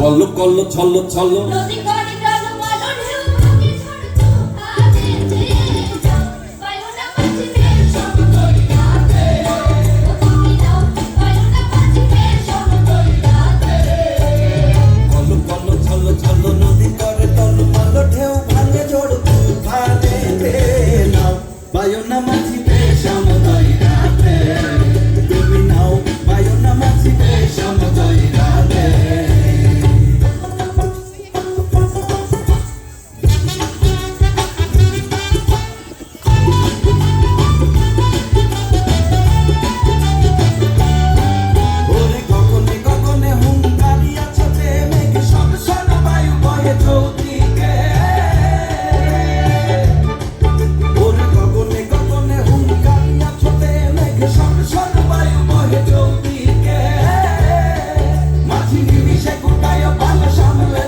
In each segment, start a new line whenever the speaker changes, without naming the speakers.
কল্ল কল্ল ছল্ল ছল্ল। সে কোটায় পাল সামলে।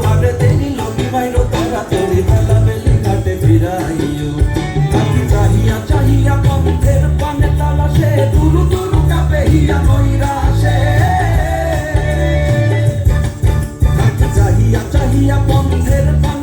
আমারে দেরি লোকে বাইরো তারা তেরি বেলা বেলি ঘাটে ফিরাইও তাকি চাহিয়া চাহিয়া পন্থের পানে তালাশে, দুরু দুরু কাপে হিয়া কইরা আসে তাকি চাহিয়া চাহিয়া পন্থের পানে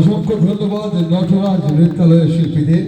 অসংখ্য ধন্যবাদ নটরাজ নৃত্যালয়ের শিল্পীদের।